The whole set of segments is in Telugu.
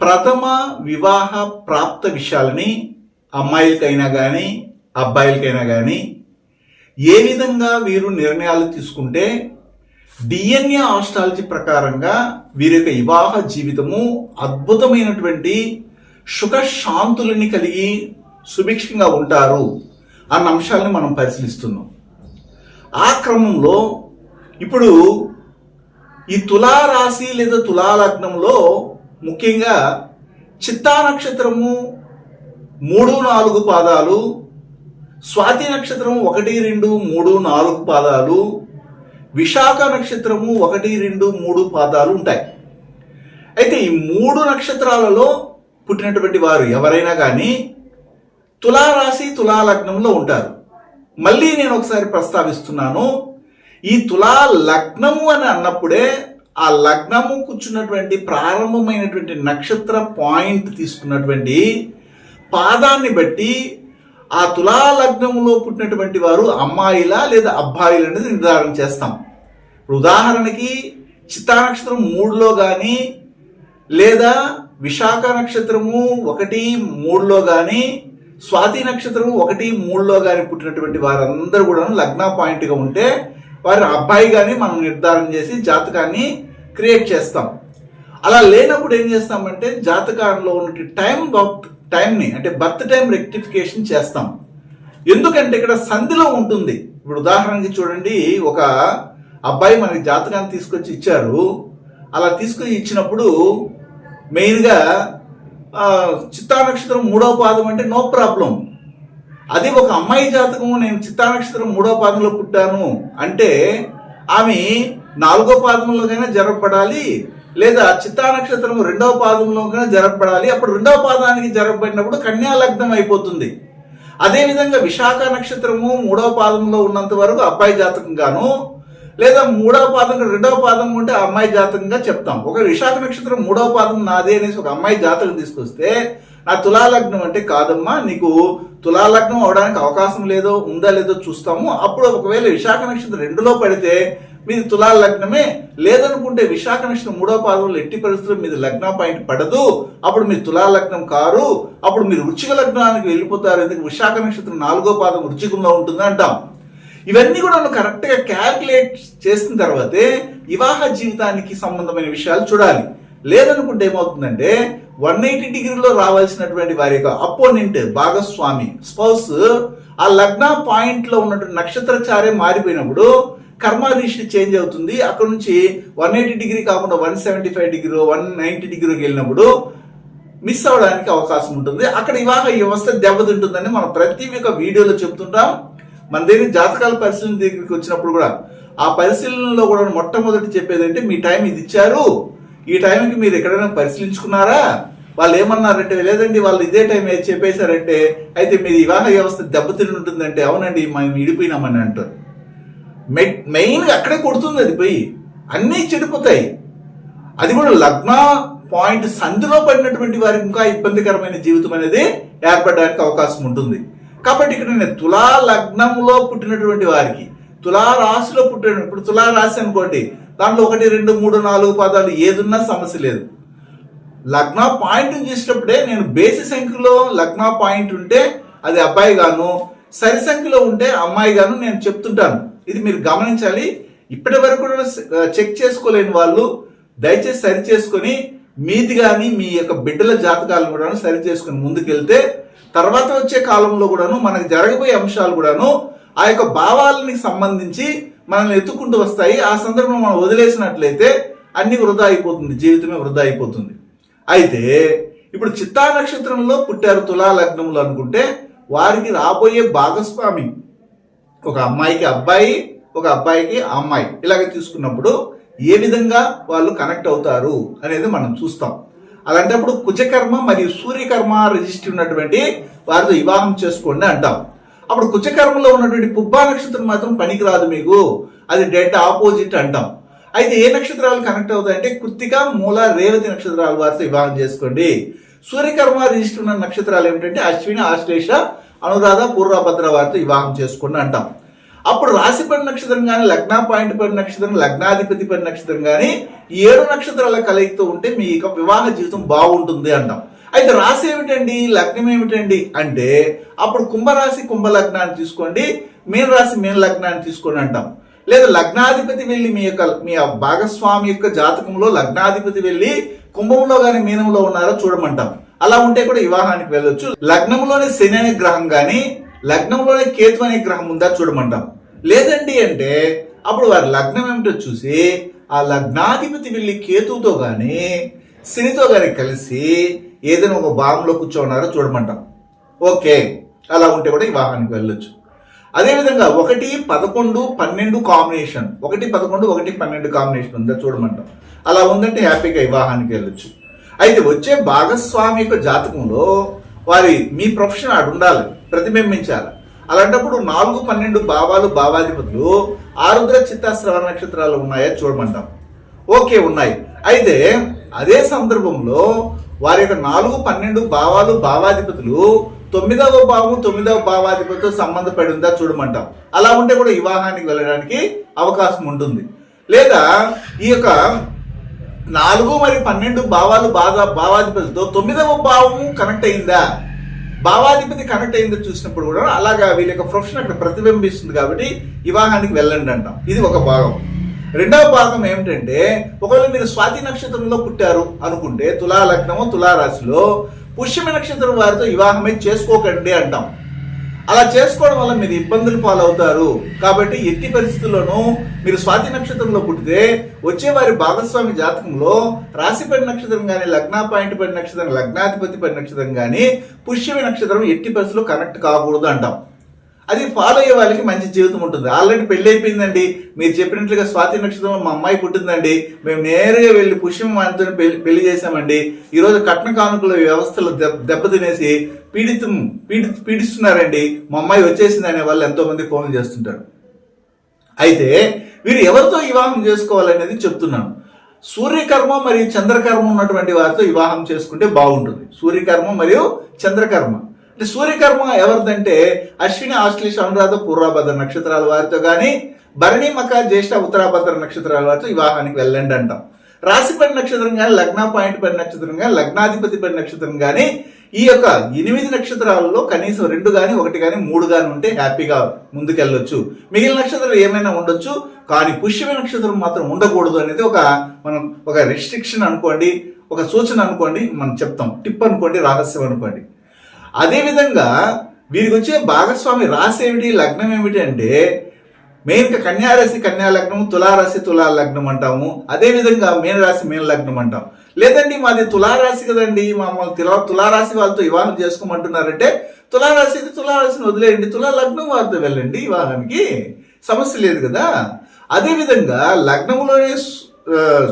ప్రథమ వివాహ ప్రాప్త విషయాలని అమ్మాయిలకైనా కానీ అబ్బాయిలకైనా కానీ ఏ విధంగా వీరు నిర్ణయాలు తీసుకుంటే డిఎన్ఏ ఆస్ట్రాలజీ ప్రకారంగా వీరి యొక్క వివాహ జీవితము అద్భుతమైనటువంటి సుఖ శాంతులని కలిగి సుభిక్షంగా ఉంటారు అన్న అంశాలను మనం పరిశీలిస్తున్నాం. ఆ క్రమంలో ఇప్పుడు ఈ తులారాశి లేదా తులాలగ్నంలో ముఖ్యంగా చిత్తా నక్షత్రము మూడు నాలుగు పాదాలు స్వాతి నక్షత్రము ఒకటి రెండు మూడు నాలుగు పాదాలు విశాఖ నక్షత్రము ఒకటి రెండు మూడు పాదాలు ఉంటాయి. అయితే ఈ మూడు నక్షత్రాలలో పుట్టినటువంటి వారు ఎవరైనా కానీ తులారాశి తులాలగ్నంలో ఉంటారు. మళ్ళీ నేను ఒకసారి ప్రస్తావిస్తున్నాను ఈ తులా లగ్నము అని అన్నప్పుడే ఆ లగ్నము కూర్చున్నటువంటి ప్రారంభమైనటువంటి నక్షత్ర పాయింట్ తీసుకున్నటువంటి పాదాన్ని బట్టి ఆ తులా లగ్నంలో పుట్టినటువంటి వారు అమ్మాయిలా లేదా అబ్బాయిలు అనేది నిర్ధారణ చేస్తాం. ఇప్పుడు ఉదాహరణకి చిత్తా నక్షత్రం మూడులో కానీ లేదా విశాఖ నక్షత్రము ఒకటి మూడులో కానీ స్వాతి నక్షత్రము ఒకటి మూడులో కానీ పుట్టినటువంటి వారందరూ కూడా లగ్న పాయింట్గా ఉంటే వారి అబ్బాయి కానీ మనం నిర్ధారణ చేసి జాతకాన్ని క్రియేట్ చేస్తాం. అలా లేనప్పుడు ఏం చేస్తామంటే జాతకాల్లో ఉన్న టైం టైంని అంటే బర్త్ టైం రెక్టిఫికేషన్ చేస్తాం. ఎందుకంటే ఇక్కడ సంధిలో ఉంటుంది. ఇప్పుడు ఉదాహరణకి చూడండి ఒక అబ్బాయి మనకి జాతకాన్ని తీసుకొచ్చి ఇచ్చారు. అలా తీసుకొని ఇచ్చినప్పుడు మెయిన్గా చిత్తా నక్షత్రం మూడవ పాదం అంటే నో ప్రాబ్లం. అది ఒక అమ్మాయి జాతకము నేను చిత్తా నక్షత్రం పాదంలో పుట్టాను అంటే ఆమె నాలుగో పాదంలోకైనా జరపబడాలి లేదా చిత్తానక్షత్రం రెండవ పాదంలోకైనా జరపబడాలి అప్పుడు రెండవ పాదానికి జరపబడినప్పుడు కన్యా లగ్నం అయిపోతుంది. అదేవిధంగా విశాఖ నక్షత్రము మూడవ పాదంలో ఉన్నంత వరకు అబ్బాయి జాతకం గాను లేదా మూడవ పాదం రెండవ పాదం ఉంటే అమ్మాయి జాతకంగా చెప్తాం. ఒక విశాఖ నక్షత్రం మూడవ పాదం నాదే అనేసి ఒక అమ్మాయి జాతకం తీసుకొస్తే నా తులాలగ్నం అంటే కాదమ్మా నీకు తులాలగ్నం అవడానికి అవకాశం లేదో ఉందా లేదో చూస్తాము. అప్పుడు ఒకవేళ విశాఖ నక్షత్రం రెండులో పడితే మీది తులాల లగ్నమే. లేదనుకుంటే విశాఖ నక్షత్రం మూడో పాదంలో ఎట్టి పరిస్థితుల్లో మీది లగ్న పాయింట్ పడదు. అప్పుడు మీరు తులాల లగ్నం కారు. అప్పుడు మీరు వృచ్చిక లగ్నానికి వెళ్ళిపోతారు. ఎందుకు? విశాఖ నక్షత్రం నాలుగో పాదం వృచ్చికంలో ఉంటుంది అంటాం. ఇవన్నీ కూడా మనం కరెక్ట్గా క్యాల్కులేట్ చేసిన తర్వాతే వివాహ జీవితానికి సంబంధమైన విషయాలు చూడాలి. లేదనుకుంటే ఏమవుతుందంటే వన్ ఎయిటీ డిగ్రీలో రావాల్సినటువంటి వారి యొక్క అపోనెంట్ భాగస్వామి. స్పౌస్ ఆ లగ్న పాయింట్లో ఉన్నటువంటి నక్షత్రచారే మారిపోయినప్పుడు కర్మాదిష్టి చేంజ్ అవుతుంది. అక్కడ నుంచి వన్ ఎయిటీ డిగ్రీ కాకుండా one seventy five degree one ninety డిగ్రీకి వెళ్ళినప్పుడు మిస్ అవ్వడానికి అవకాశం ఉంటుంది. అక్కడ వివాహ వ్యవస్థ దెబ్బతింటుందని మనం ప్రతి ఒక్క వీడియోలో చెప్తుంటాం. మన దగ్గర జాతకాల పరిశీలన దగ్గరికి వచ్చినప్పుడు కూడా ఆ పరిశీలనలో కూడా మొట్టమొదటి చెప్పేది అంటే మీ టైం ఇది ఇచ్చారు. ఈ టైంకి మీరు ఎక్కడైనా పరిశీలించుకున్నారా? వాళ్ళు ఏమన్నారంటే లేదండి వాళ్ళు ఇదే టైం చెప్పేశారంటే అయితే మీ వివాహ వ్యవస్థ దెబ్బతిని ఉంటుందంటే అవునండి మేము విడిపోయినామని అంటారు. మె- మెయిన్గా అక్కడే కొడుతుంది అది పోయి. అన్నీ చెడిపోతాయి. అది కూడా లగ్న పాయింట్ సంధిలో పడినటువంటి వారికి ఇంకా ఇబ్బందికరమైన జీవితం అనేది ఏర్పడడానికి అవకాశం ఉంటుంది. కాబట్టి ఇక్కడ నేను తులా లగ్నంలో పుట్టినటువంటి వారికి తులా రాశిలో పుట్టిన ఇప్పుడు తులా రాశి అనుకోండి దాంట్లో ఒకటి రెండు మూడు నాలుగు పదాలు ఏదున్నా సమస్య లేదు. లగ్న పాయింట్ చూసేటప్పుడే నేను బేసి సంఖ్యలో లగ్న పాయింట్ ఉంటే అది అబ్బాయి గాను సరి సంఖ్యలో ఉంటే అమ్మాయి గాను నేను చెప్తుంటాను. ఇది మీరు గమనించాలి. ఇప్పటి వరకు కూడా చెక్ చేసుకోలేని వాళ్ళు దయచేసి సరి చేసుకొని మీది కానీ మీ యొక్క బిడ్డల జాతకాలను కూడాను సరి చేసుకుని ముందుకెళ్తే తర్వాత వచ్చే కాలంలో కూడాను మనకు జరగబోయే అంశాలు కూడాను ఆ యొక్క భావాలని సంబంధించి మనల్ని ఎత్తుకుంటూ వస్తాయి. ఆ సందర్భం మనం వదిలేసినట్లయితే అన్ని వృధా అయిపోతుంది. జీవితమే వృధా అయిపోతుంది. అయితే ఇప్పుడు చిత్తా నక్షత్రంలో పుట్టారు తులా లగ్నములు అనుకుంటే వారికి రాబోయే భాగస్వామి ఒక అమ్మాయికి అబ్బాయి ఒక అబ్బాయికి అమ్మాయి ఇలాగ తీసుకున్నప్పుడు ఏ విధంగా వాళ్ళు కనెక్ట్ అవుతారు అనేది మనం చూస్తాం. అలాంటప్పుడు కుజకర్మ మరియు సూర్యకర్మ రిజిస్టర్ ఉన్నటువంటి వారితో వివాహం చేసుకోండి అంటాం. అప్పుడు కుచకర్మలో ఉన్నటువంటి పుబ్బా నక్షత్రం మాత్రం పనికిరాదు మీకు. అది డెడ్ ఆపోజిట్ అంటాం. అయితే ఏ నక్షత్రాలు కనెక్ట్ అవుతాయంటే కృత్తిక మూల రేవతి నక్షత్రాల వారితో వివాహం చేసుకోండి. సూర్యకర్మ రిజిస్టర్ ఉన్న నక్షత్రాలు ఏమిటంటే అశ్విని ఆశ్లేష అనురాధ పూర్వభద్ర వారితో వివాహం చేసుకోండి అంటాం. అప్పుడు రాశి పని నక్షత్రం కానీ లగ్న పాయింట్ పడి నక్షత్రం లగ్నాధిపతి పని నక్షత్రం కానీ ఏడు నక్షత్రాల కలయికతో ఉంటే మీ యొక్క వివాహ జీవితం బాగుంటుంది అంటాం. అయితే రాశి ఏమిటండి? లగ్నం ఏమిటండి? అంటే అప్పుడు కుంభరాశి కుంభ లగ్నాన్ని తీసుకోండి మీన రాశి మీన లగ్నాన్ని తీసుకోండి అంటాం. లేదా లగ్నాధిపతి వెళ్ళి మీ యొక్క మీ భాగస్వామి యొక్క జాతకంలో లగ్నాధిపతి వెళ్ళి కుంభంలో కానీ మీనంలో ఉన్నారో చూడమంటాం. అలా ఉంటే కూడా వివాహానికి వెళ్ళొచ్చు. లగ్నంలోనే శని అనే గ్రహం కానీ లగ్నంలోనే కేతు అనే గ్రహం ఉందా చూడమంటాం. లేదండి అంటే అప్పుడు వారి లగ్నం ఏమిటో చూసి ఆ లగ్నాధిపతి వెళ్ళి కేతువుతో కానీ శనితో కానీ కలిసి ఏదైనా ఒక భాగంలో కూర్చోన్నారో చూడమంటాం. ఓకే. అలా ఉంటే కూడా ఈ వాహనానికి వెళ్ళొచ్చు. అదేవిధంగా ఒకటి పదకొండు పన్నెండు కాంబినేషన్. ఒకటి పదకొండు ఒకటి పన్నెండు కాంబినేషన్ ఉందా చూడమంటాం. అలా ఉందంటే హ్యాపీగా వివాహానికి వెళ్ళొచ్చు. అయితే వచ్చే భాగస్వామి యొక్క జాతకంలో వారి మీ ప్రొఫెషన్ అటు ఉండాలి ప్రతిబింబించాలి. అలాంటప్పుడు నాలుగు పన్నెండు భావాలు భావాధిపతులు ఆరుద్ర చిత్తాశ్రవ నక్షత్రాలు ఉన్నాయా చూడమంటాం. ఓకే ఉన్నాయి. అయితే అదే సందర్భంలో వారి యొక్క నాలుగు పన్నెండు భావాలు భావాధిపతులు తొమ్మిదవ భావం తొమ్మిదవ భావాధిపతితో సంబంధపడి ఉందా చూడమంటాం. అలా ఉంటే కూడా వివాహానికి వెళ్ళడానికి అవకాశం ఉంటుంది. లేదా ఈ యొక్క నాలుగు మరి పన్నెండు భావాలు బాధ భావాధిపతితో తొమ్మిదవ భావము కనెక్ట్ అయిందా? భావాధిపతి కనెక్ట్ అయిందో చూసినప్పుడు కూడా అలాగా వీళ్ళ యొక్క ప్రొఫెషన్ అక్కడ ప్రతిబింబిస్తుంది కాబట్టి వివాహానికి వెళ్ళండి అంటాం. ఇది ఒక భాగం. రెండవ భాగం ఏమిటంటే ఒకవేళ మీరు స్వాతి నక్షత్రంలో పుట్టారు అనుకుంటే తులా లగ్నము తులా రాశిలో పుష్యమి నక్షత్రం వారితో వివాహమే చేసుకోకండి అంటాం. అలా చేసుకోవడం వల్ల మీరు ఇబ్బందులు పాలవుతారు. కాబట్టి ఎట్టి పరిస్థితుల్లోనూ మీరు స్వాతి నక్షత్రంలో పుట్టితే వచ్చే వారి భాగస్వామి జాతకంలో రాశిపడి నక్షత్రం కానీ లగ్న పాయింట్ పడి నక్షత్రం లగ్నాధిపతి పడి నక్షత్రం కానీ పుష్యమి నక్షత్రం ఎట్టి పరిస్థితుల్లో కనెక్ట్ కాకూడదు అంటాం. అది ఫాలో అయ్యే వాళ్ళకి మంచి జీవితం ఉంటుంది. ఆల్రెడీ పెళ్ళి అయిపోయిందండి. మీరు చెప్పినట్లుగా స్వాతి నక్షత్రం మా అమ్మాయి పుట్టిందండి. మేము నేరుగా వెళ్ళి పుష్యం అంతని పెళ్ళి పెళ్ళి చేశామండి. ఈరోజు కట్న కానుకల వ్యవస్థలు దెబ్బ తినేసి పీడితం పీడి పీడిస్తున్నారండి. మా అమ్మాయి వచ్చేసింది అనే వాళ్ళు ఎంతోమంది ఫోన్లు చేస్తుంటారు. అయితే వీరు ఎవరితో వివాహం చేసుకోవాలనేది చెప్తున్నాను. సూర్యకర్మ మరియు చంద్రకర్మ ఉన్నటువంటి వారితో వివాహం చేసుకుంటే బాగుంటుంది. సూర్యకర్మ మరియు చంద్రకర్మ. అంటే సూర్యకర్మ ఎవరిదంటే అశ్విని ఆశ్లేష అనురాధ పూర్వభద్ర నక్షత్రాల వారితో కానీ భరణి మక జ్యేష్ఠ ఉత్తరాభద్ర నక్షత్రాల వారితో వివాహానికి వెళ్ళండి అంటాం. రాశిపడి నక్షత్రం కానీ లగ్న పాయింట్ పడి నక్షత్రం కానీ లగ్నాధిపతి పడి నక్షత్రం కానీ ఈ యొక్క ఎనిమిది నక్షత్రాలలో కనీసం రెండు కానీ ఒకటి కానీ మూడు కానీ ఉంటే హ్యాపీగా ముందుకెళ్ళొచ్చు. మిగిలిన నక్షత్రాలు ఏమైనా ఉండొచ్చు? కానీ పుష్యమి నక్షత్రం మాత్రం ఉండకూడదు అనేది ఒక మనం ఒక రెస్ట్రిక్షన్ అనుకోండి ఒక సూచన అనుకోండి మనం చెప్తాం. టిప్ అనుకోండి రహస్యం అనుకోండి. అదేవిధంగా వీరికి వచ్చే భాగస్వామి రాశి ఏమిటి లగ్నం ఏమిటి అంటే మెయిన్గా కన్యారాశి కన్యా లగ్నం తులారాశి తులా లగ్నం అంటాము. అదేవిధంగా మీనరాశి మీన లగ్నం అంటాం. లేదండి మాది తులారాశి కదండి. మమ్మల్ని తులా తులారాశి వాళ్ళతో వివాహం చేసుకోమంటున్నారంటే తులారాశి అయితే తులారాశిని వదిలేయండి. తులా లగ్నం వారితో వెళ్ళండి వివాహానికి. సమస్య లేదు కదా. అదేవిధంగా లగ్నంలోనే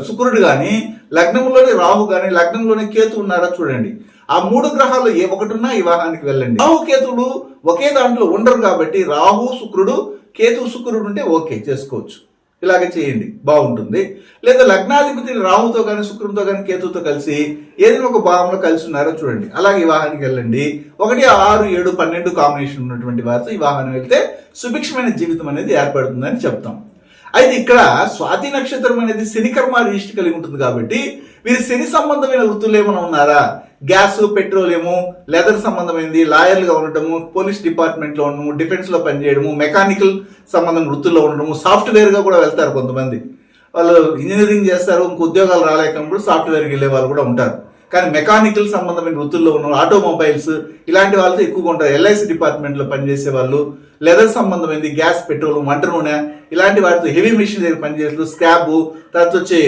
శుక్రుడు కానీ లగ్నంలోనే రాహు కానీ లగ్నంలోనే కేతు ఉన్నారా చూడండి. ఆ మూడు గ్రహాలు ఏ ఒకటి ఉన్నా వివాహానికి వెళ్ళండి. రాహు కేతువులు ఒకే దాంట్లో ఉండరు కాబట్టి రాహు శుక్రుడు కేతు శుక్రుడు ఉంటే ఓకే చేసుకోవచ్చు. ఇలాగే చేయండి. బాగుంటుంది. లేదా లగ్నాధిపతి రాహుతో కానీ శుక్రుడితో కానీ కేతుతో కలిసి ఏదైనా ఒక భావంలో కలిసి ఉన్నారో చూడండి. అలాగే వివాహానికి వెళ్ళండి. ఒకటి ఆరు ఏడు పన్నెండు కాంబినేషన్ ఉన్నటువంటి వారితో వివాహానికి వెళ్తే సుభిక్షమైన జీవితం అనేది ఏర్పడుతుందని చెప్తాం. అయితే ఇక్కడ స్వాతి నక్షత్రం అనేది శని కర్మ కలిగి ఉంటుంది కాబట్టి వీరు శని సంబంధమైన వృత్తులు ఏమైనా ఉన్నారా? గ్యాస్ పెట్రోలియము లెదర్ సంబంధమైనది లాయర్లుగా ఉండటము పోలీస్ డిపార్ట్మెంట్లో ఉండడము డిఫెన్స్లో పనిచేయడము మెకానికల్ సంబంధం వృత్తుల్లో ఉండడము సాఫ్ట్వేర్గా కూడా వెళ్తారు కొంతమంది. వాళ్ళు ఇంజనీరింగ్ చేస్తారు ఇంక ఉద్యోగాలు రాలేకప్పుడు సాఫ్ట్వేర్కి వెళ్ళే వాళ్ళు కూడా ఉంటారు. కానీ మెకానికల్ సంబంధమైన వృత్తుల్లో ఉన్న ఆటోమొబైల్స్ ఇలాంటి వాళ్ళతో ఎక్కువగా ఉంటారు. ఎల్ఐసి డిపార్ట్మెంట్లో పనిచేసే వాళ్ళు లెదర్ సంబంధమైనది గ్యాస్ పెట్రోల్ వంట నూనె ఇలాంటి వాటితో హెవీ మిషన్ దగ్గర పనిచేస్తూ స్క్రాబ్ తర్వాత వచ్చి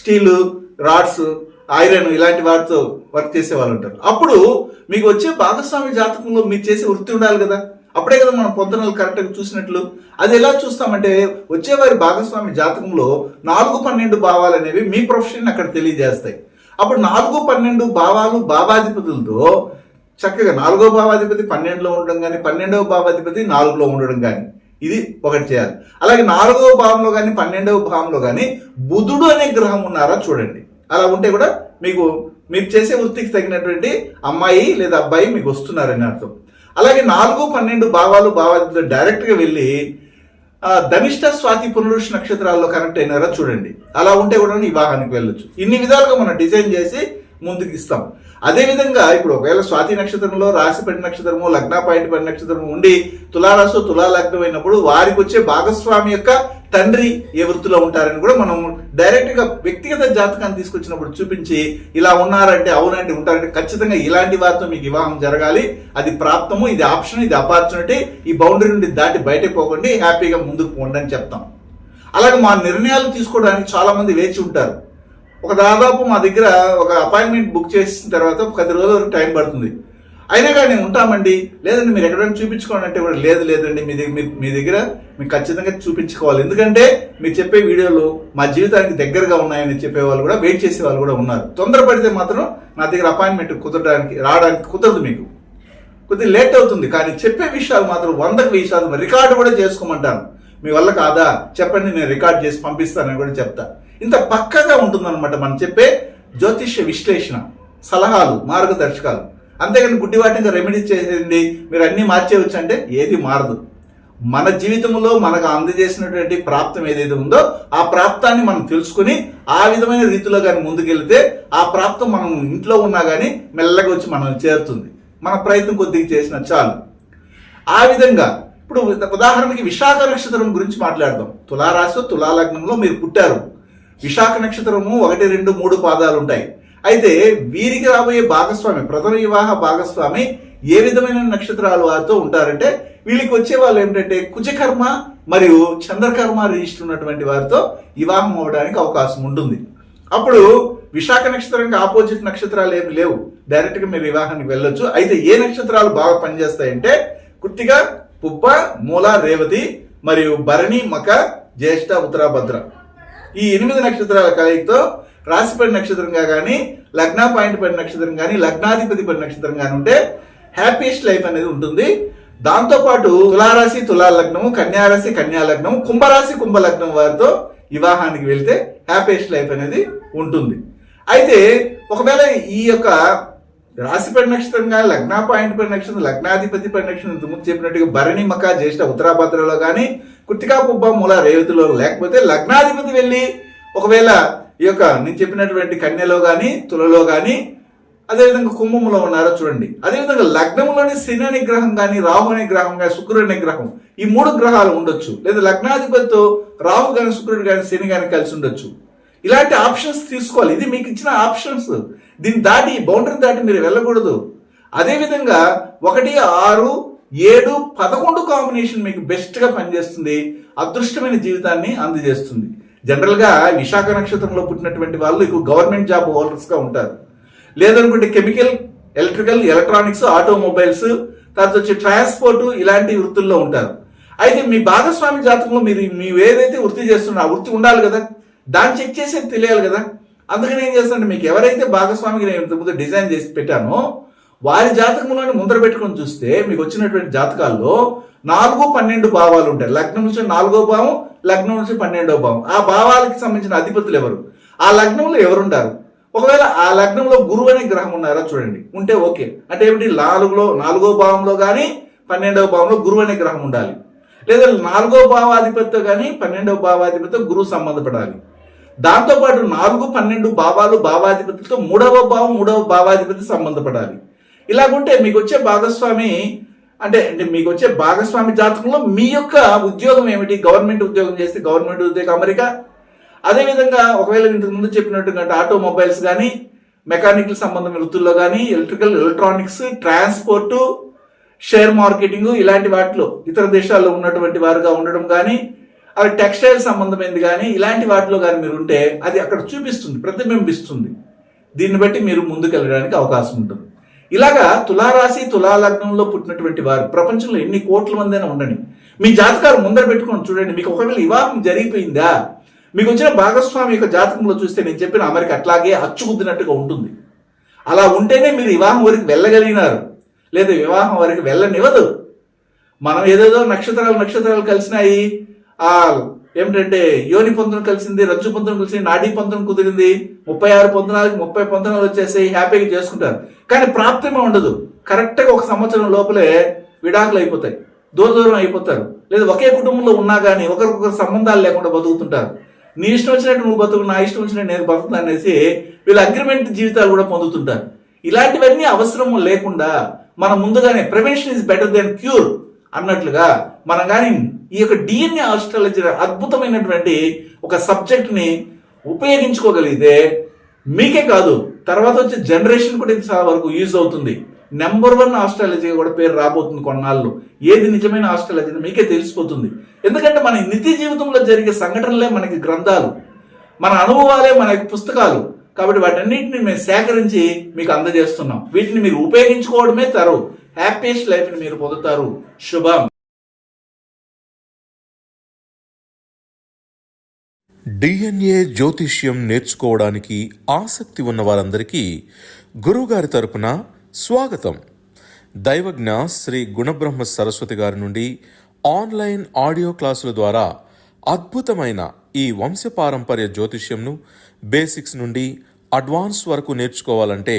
స్టీలు రాడ్స్ ఐరన్ ఇలాంటి వారితో వర్క్ చేసే వాళ్ళు ఉంటారు. అప్పుడు మీకు వచ్చే భాగస్వామి జాతకంలో మీరు చేసే వృత్తి ఉండాలి కదా. అప్పుడే కదా మనం పొందనలు కరెక్ట్గా చూసినట్లు. అది ఎలా చూస్తామంటే వచ్చేవారి భాగస్వామి జాతకంలో నాలుగు పన్నెండు భావాలు అనేవి మీ ప్రొఫెషన్ అక్కడ తెలియజేస్తాయి. అప్పుడు నాలుగు పన్నెండు భావాలు భావాధిపతులతో చక్కగా నాలుగో భావాధిపతి పన్నెండులో ఉండడం కానీ పన్నెండవ భావాధిపతి నాలుగులో ఉండడం కానీ ఇది ఒకటి చేయాలి. అలాగే నాలుగవ భావంలో కానీ పన్నెండవ భావంలో కానీ బుధుడు అనే గ్రహం ఉన్నారా చూడండి. అలా ఉంటే కూడా మీకు మీరు చేసే వృత్తికి తగినటువంటి అమ్మాయి లేదా అబ్బాయి మీకు వస్తున్నారని అర్థం. అలాగే నాలుగు పన్నెండు భావాలు భావాధిపతులు డైరెక్ట్గా వెళ్ళి ధనిష్ట స్వాతి పునరుష్ నక్షత్రాల్లో కనెక్ట్ అయినారా చూడండి. అలా ఉంటే కూడా వివాహానికి వెళ్ళొచ్చు. ఇన్ని విధాలుగా మనం డిజైన్ చేసి ముందుకు ఇస్తాం. అదే విధంగా ఇప్పుడు ఒకవేళ స్వాతి నక్షత్రంలో రాశి పడి నక్షత్రము లగ్న పాయింట్ పడి నక్షత్రము ఉండి తులారాసు తులా లగ్నం అయినప్పుడు వారికి వచ్చే భాగస్వామి యొక్క తండ్రి ఏ వృత్తిలో ఉంటారని కూడా మనం డైరెక్ట్గా వ్యక్తిగత జాతకాన్ని తీసుకొచ్చినప్పుడు చూపించి ఇలా ఉన్నారంటే అవునండి ఉంటారంటే ఖచ్చితంగా ఇలాంటి వారితో మీకు వివాహం జరగాలి. అది ప్రాప్తము ఇది ఆప్షన్ ఇది అపార్చునిటీ. ఈ బౌండరీ నుండి దాటి బయటకు పోకండి హ్యాపీగా ముందుకు పోండి అని చెప్తాం. అలాగే మా నిర్ణయాలు తీసుకోవడానికి చాలా మంది వేచి ఉంటారు. ఒక దాదాపు మా దగ్గర ఒక అపాయింట్మెంట్ బుక్ చేసిన తర్వాత పది రోజుల వరకు టైం పడుతుంది. అయినా కానీ ఉంటామండి. లేదండి మీరు ఎక్కడైనా చూపించుకోండి అంటే కూడా లేదు లేదండి. మీ దగ్గర మీ- మీ దగ్గర మీకు ఖచ్చితంగా చూపించుకోవాలి. ఎందుకంటే మీరు చెప్పే వీడియోలు మా జీవితానికి దగ్గరగా ఉన్నాయని చెప్పే వాళ్ళు కూడా వెయిట్ చేసే వాళ్ళు కూడా ఉన్నారు. తొందరపడితే మాత్రం నా దగ్గర అపాయింట్మెంట్ కుదరడానికి రావడానికి కుదరదు మీకు. కొద్దిగా లేట్ అవుతుంది కానీ చెప్పే విషయాలు మాత్రం వందకు వెయ్యి శాతం రికార్డు కూడా చేసుకోమంటాను మీ వల్ల కాదా? చెప్పండి నేను రికార్డ్ చేసి పంపిస్తానని కూడా చెప్తా. ఇంత పక్కగా ఉంటుందన్నమాట మనం చెప్పే జ్యోతిష్య విశ్లేషణ సలహాలు మార్గదర్శకాలు. అంతేగాని గుడ్డివాటిగా రెమెడీ చేసేయండి. మీరు అన్నీ మార్చేయచ్చు అంటే ఏది మారదు. మన జీవితంలో మనకు అందజేసినటువంటి ప్రాప్తం ఏదైతే ఉందో ఆ ప్రాప్తాన్ని మనం తెలుసుకుని ఆ విధమైన రీతిలో కానీ ముందుకెళ్తే ఆ ప్రాప్తం మనం ఇంట్లో ఉన్నా కానీ మెల్లగా వచ్చి మనల్ని చేరుతుంది. మన ప్రయత్నం కొద్దిగా చేసిన చాలు. ఆ విధంగా ఇప్పుడు ఉదాహరణకి విశాఖ నక్షత్రం గురించి మాట్లాడదాం. తులారాశి తులాలగ్నంలో మీరు పుట్టారు. విశాఖ నక్షత్రము ఒకటి రెండు మూడు పాదాలు ఉంటాయి. అయితే వీరికి రాబోయే భాగస్వామి ప్రథమ వివాహ భాగస్వామి ఏ విధమైన నక్షత్రాలు వారితో ఉంటారంటే వీళ్ళకి వచ్చే వాళ్ళు ఏంటంటే కుజకర్మ మరియు చంద్రకర్మ రిజిస్టర్ ఉన్నటువంటి వారితో వివాహం అవ్వడానికి అవకాశం ఉంటుంది. అప్పుడు విశాఖ నక్షత్రానికి ఆపోజిట్ నక్షత్రాలు ఏమి లేవు. డైరెక్ట్గా మీరు వివాహానికి వెళ్ళొచ్చు. అయితే ఏ నక్షత్రాలు బాగా పనిచేస్తాయంటే కుట్టిగా పుప్ప మూల రేవతి మరియు భరణి మక జ్యేష్ఠ ఉత్తరాభద్ర. ఈ ఎనిమిది నక్షత్రాల కలయికతో రాశిపడి నక్షత్రంగా కానీ లగ్న పాయింట్ పడి నక్షత్రం కానీ లగ్నాధిపతి పడి నక్షత్రం కానీ ఉంటే హ్యాపీయెస్ట్ లైఫ్ అనేది ఉంటుంది. దాంతోపాటు తులారాశి తులా లగ్నము కన్యారాశి కన్యా లగ్నము కుంభరాశి కుంభ లగ్నం వారితో వివాహానికి వెళ్తే హ్యాపీయెస్ట్ లైఫ్ అనేది ఉంటుంది. అయితే ఒకవేళ ఈ యొక్క రాశి పడి నక్షత్రం కానీ లగ్న పాయింట్ పడి నక్షత్రం లగ్నాధిపతి పడి నక్షత్రం ముందు చెప్పినట్టుగా భరణి మక జ్యేష్ఠ ఉత్తరాభద్రలో కానీ కుర్తికా పుబ్బ మూల రేవతిలో లేకపోతే లగ్నాధిపతి వెళ్ళి ఒకవేళ ఈ యొక్క నేను చెప్పినటువంటి కన్యలో కానీ తులలో కానీ అదేవిధంగా కుంభంలో ఉన్నారో చూడండి. అదేవిధంగా లగ్నంలోని శని అనే గ్రహం కానీ రాహు అనే గ్రహం కానీ శుక్రుడు అనే గ్రహం ఈ మూడు గ్రహాలు ఉండొచ్చు. లేదా లగ్నాధిపతితో రాహు కానీ శుక్రుడు కానీ శని కానీ కలిసి ఉండొచ్చు. ఇలాంటి ఆప్షన్స్ తీసుకోవాలి. ఇది మీకు ఇచ్చిన ఆప్షన్స్. దీన్ని దాటి బౌండరీ దాటి మీరు వెళ్ళకూడదు. అదేవిధంగా ఒకటి ఆరు ఏడు పదకొండు కాంబినేషన్ మీకు బెస్ట్గా పనిచేస్తుంది. అదృష్టమైన జీవితాన్ని అందజేస్తుంది. జనరల్గా విశాఖ నక్షత్రంలో పుట్టినటువంటి వాళ్ళు ఎక్కువ గవర్నమెంట్ జాబ్ హోల్డర్స్గా ఉంటారు. లేదనుకుంటే కెమికల్ ఎలక్ట్రికల్ ఎలక్ట్రానిక్స్ ఆటోమొబైల్స్ తర్వాత వచ్చి ట్రాన్స్పోర్ట్ ఇలాంటి వృత్తుల్లో ఉంటారు. అయితే మీ భాగస్వామి జాతకంలో మీరు మీరు ఏదైతే వృత్తి చేస్తున్నా ఆ వృత్తి ఉండాలి కదా? దాన్ని చెక్ చేసేది తెలియాలి కదా? అందుకని ఏం చేస్తానంటే మీకు ఎవరైతే భాగస్వామికి నేను ఇంతకుముందు డిజైన్ చేసి పెట్టానో వారి జాతకంలోని ముందర పెట్టుకొని చూస్తే మీకు వచ్చినటువంటి జాతకాల్లో నాలుగు పన్నెండు భావాలు ఉంటాయి. లగ్నం నుంచి నాలుగో భావం లగ్నం నుంచి పన్నెండో భావం. ఆ భావాలకి సంబంధించిన అధిపతులు ఎవరు? ఆ లగ్నంలో ఎవరుంటారు? ఒకవేళ ఆ లగ్నంలో గురువు అనే గ్రహం ఉన్నారా చూడండి. ఉంటే ఓకే. అంటే ఏమిటి? నాలుగులో నాలుగో భావంలో కానీ పన్నెండవ భావంలో గురువు అనే గ్రహం ఉండాలి. లేదా నాలుగో భావాధిపతితో కానీ పన్నెండవ భావాధిపతితో గురువు సంబంధపడాలి. దాంతోపాటు నాలుగు పన్నెండు భావాలు భావాధిపతితో మూడవ భావం మూడవ భావాధిపతి సంబంధపడాలి. ఇలాగుంటే మీకు వచ్చే భాగస్వామి అంటే అంటే మీకు వచ్చే భాగస్వామి జాతకంలో మీ యొక్క ఉద్యోగం ఏమిటి? గవర్నమెంట్ ఉద్యోగం చేస్తే గవర్నమెంట్ ఉద్యోగం అమెరికా. అదేవిధంగా ఒకవేళ ఇంతకు ముందు చెప్పినట్టుగా ఆటోమొబైల్స్ కానీ మెకానికల్ సంబంధం వృత్తుల్లో కానీ electrical electronics transport share marketing ఇలాంటి వాటిలో ఇతర దేశాల్లో ఉన్నటువంటి వారుగా ఉండడం కానీ అవి టెక్స్టైల్ సంబంధమైనది కానీ ఇలాంటి వాటిలో కానీ మీరు ఉంటే అది అక్కడ చూపిస్తుంది ప్రతిబింబిస్తుంది. దీన్ని బట్టి మీరు ముందుకు వెళ్ళడానికి అవకాశం ఉంటుంది. ఇలాగా తులారాశి తులాలగ్నంలో పుట్టినటువంటి వారు ప్రపంచంలో ఎన్ని కోట్ల మంది అయినా ఉండండి. మీ జాతకాలు ముందర పెట్టుకొని చూడండి. మీకు ఒకవేళ వివాహం జరిగిపోయిందా? మీకు వచ్చిన భాగస్వామి యొక్క జాతకంలో చూస్తే నేను చెప్పిన అమెరికా అట్లాగే అచ్చుకుద్దినట్టుగా ఉంటుంది. అలా ఉంటేనే మీరు వివాహం వరకు వెళ్ళగలిగినారు. లేదా వివాహం వరకు వెళ్ళనివ్వదు. మనం ఏదేదో నక్షత్రాలు నక్షత్రాలు కలిసినాయి. ఆ ఏమిటంటే యోని పొందడం కలిసింది రజ్జు పొందడం కలిసింది నాడీ పొందడం కుదిరింది ముప్పై ఆరు పొందనాలకి ముప్పై పొందనాలు వచ్చేసి హ్యాపీగా చేసుకుంటారు. కానీ ప్రాప్తమే ఉండదు. కరెక్ట్గా ఒక సంవత్సరం లోపలే విడాకులు అయిపోతాయి. దూర దూరం అయిపోతారు. లేదా ఒకే కుటుంబంలో ఉన్నా కానీ ఒకరికొకరు సంబంధాలు లేకుండా బతుకుతుంటారు. నీ ఇష్టం వచ్చినట్టు నువ్వు బతుకు నా ఇష్టం వచ్చినట్టు నేను బతుకుతాను అనేసి వీళ్ళు అగ్రిమెంట్ జీవితాలు కూడా పొందుతుంటారు. ఇలాంటివన్నీ అవసరం లేకుండా మనం ముందుగానే prevention is better then cure. అన్నట్లుగా మనం కానీ ఈ యొక్క డిఎన్ఏ ఆస్ట్రాలజీ అద్భుతమైనటువంటి ఒక సబ్జెక్ట్ని ఉపయోగించుకోగలిగితే మీకే కాదు తర్వాత వచ్చే జనరేషన్ కూడా ఇది చాలా వరకు యూజ్ అవుతుంది. నెంబర్ వన్ ఆస్ట్రాలజీ కూడా పేరు రాబోతుంది కొన్నాళ్ళు. ఏది నిజమైన ఆస్ట్రాలజీ మీకే తెలిసిపోతుంది. ఎందుకంటే మన నిత్య జీవితంలో జరిగే సంఘటనలే మనకి గ్రంథాలు. మన అనుభవాలే మనకి పుస్తకాలు. కాబట్టి వాటన్నిటిని మేము సేకరించి మీకు అందజేస్తున్నాం. వీటిని మీరు ఉపయోగించుకోవడమే తరువు హ్యాపీస్ట్ లైఫ్ని మీరు పొందుతారు. శుభం. డిఎన్ఏ జ్యోతిష్యం నేర్చుకోవడానికి ఆసక్తి ఉన్న వారందరికీ గురువుగారి తరపున స్వాగతం. దైవజ్ఞ శ్రీ గుణబ్రహ్మ సరస్వతి గారి నుండి ఆన్లైన్ ఆడియో క్లాసుల ద్వారా అద్భుతమైన ఈ వంశపారంపర్య జ్యోతిష్యంను బేసిక్స్ నుండి అడ్వాన్స్ వరకు నేర్చుకోవాలంటే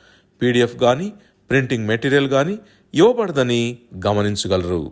పీడిఎఫ్ కానీ ప్రింటింగ్ మెటీరియల్ కానీ ఇవ్వబడదని గమనించగలరు.